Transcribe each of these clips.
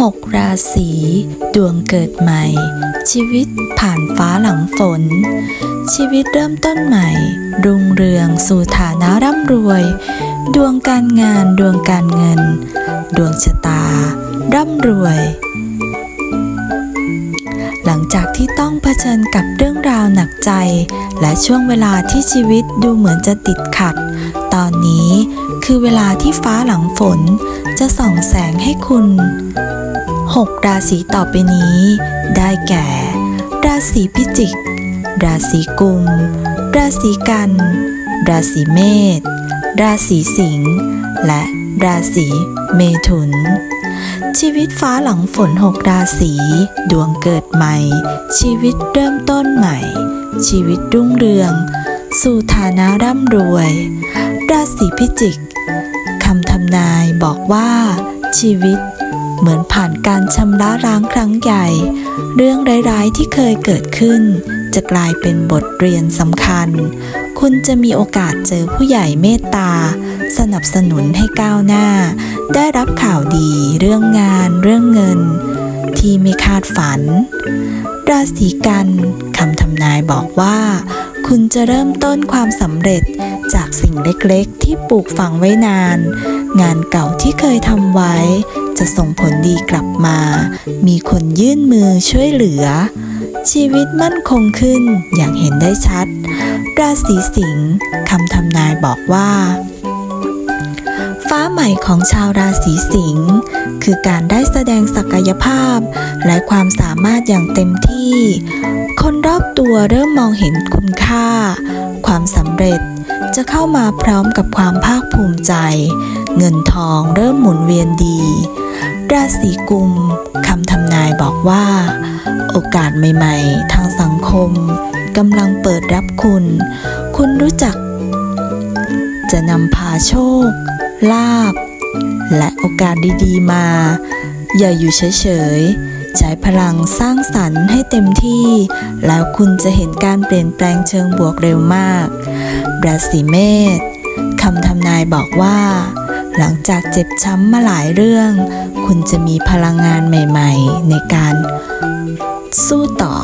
หกราศีดวงเกิดใหม่ ชีวิตผ่านฟ้าหลังฝน ชีวิตเริ่มต้นใหม่ รุ่งเรืองสู่ฐานะร่ำรวย ดวงการงานดวงการเงิน ดวงชะตา ร่ำรวย หลังจากที่ต้องเผชิญกับเรื่องราวหนักใจ และช่วงเวลาที่ชีวิตดูเหมือนจะติดขัด ตอนนี้คือเวลาที่ฟ้าหลังฝน จะส่องแสงให้คุณ 6 ราศีต่อไปนี้ ได้แก่ ราศีพิจิก ราศีกุม ราศีกัน ราศีเมษ ราศีสิงห์ และราศีเมถุน ชีวิตฟ้าหลังฝน6ราศีดวงเกิดใหม่ ชีวิตเริ่มต้นใหม่ ชีวิตรุ่งเรือง สู่ฐานะร่ำรวย ราศีพิจิกำนายบอกว่า ชีวิตเหมือนผ่านการชำระล้างครั้งใหญ่ เรื่องร้ายๆที่เคยเกิดขึ้น จะกลายเป็นบทเรียนสำคัญ คุณจะมีโอกาสเจอผู้ใหญ่เมตตา สนับสนุนให้ก้าวหน้า ได้รับข่าวดีเรื่องงานเรื่องเงิน ที่ไม่คาดฝัน ราศีกันคำทำนายบอกว่า คุณจะเริ่มต้นความสำเร็จจากสิ่งเล็กๆ ที่ปลูกฝังไว้นาน งานเก่าที่เคยทำไว้ จะส่งผลดีกลับมา มีคนยื่นมือช่วยเหลือ ชีวิตมั่นคงขึ้นอย่างเห็นได้ชัด ราศีสิงห์คำทำนายบอกว่า ฟ้าใหม่ของชาวราศีสิงห์คือการได้แสดงศักยภาพ และความสามารถอย่างเต็มที่ คนรอบตัวเริ่มมองเห็นคุณค่า ความสำเร็จจะเข้ามาพร้อมกับความภาคภูมิใจ เงินทองเริ่มหมุนเวียนดี ราศีกุมคำทำนายบอกว่า โอกาสใหม่ๆ ทางสังคมกำลังเปิดรับคุณ คุณรู้จัก จะนำพาโชค ลาบ และโอกาสดีๆมา อย่าอยู่เฉยๆ ใช้พลังสร้างสรรค์ให้เต็มที่ แล้วคุณจะเห็นการเปลี่ยนแปลงเชิงบวกเร็วมาก ราศีเมษคำทำนายบอกว่า หลังจากเจ็บช้ำมาหลายเรื่อง คุณจะมีพลังงานใหม่ๆ ในการสู้ต่อ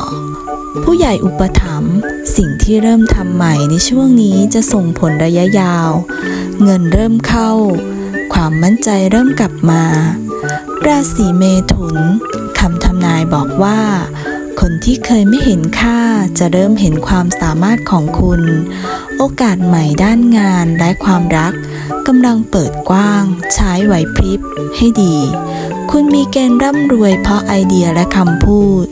ผู้ใหญ่อุปถัมภ์สิ่งที่เริ่มทำใหม่ในช่วงนี้จะส่งผลระยะยาว เงินเริ่มเข้า ความมั่นใจเริ่มกลับมา ราศีเมถุนคำทำนายบอกว่า คนที่เคยไม่เห็นค่าจะเริ่มเห็นความสามารถของคุณ โอกาสใหม่ด้านงานและความรักกำลังเปิดกว้าง ใช้ไหวพริบให้ดี คุณมีเกณฑ์ร่ำรวยเพราะไอเดียและคำพูด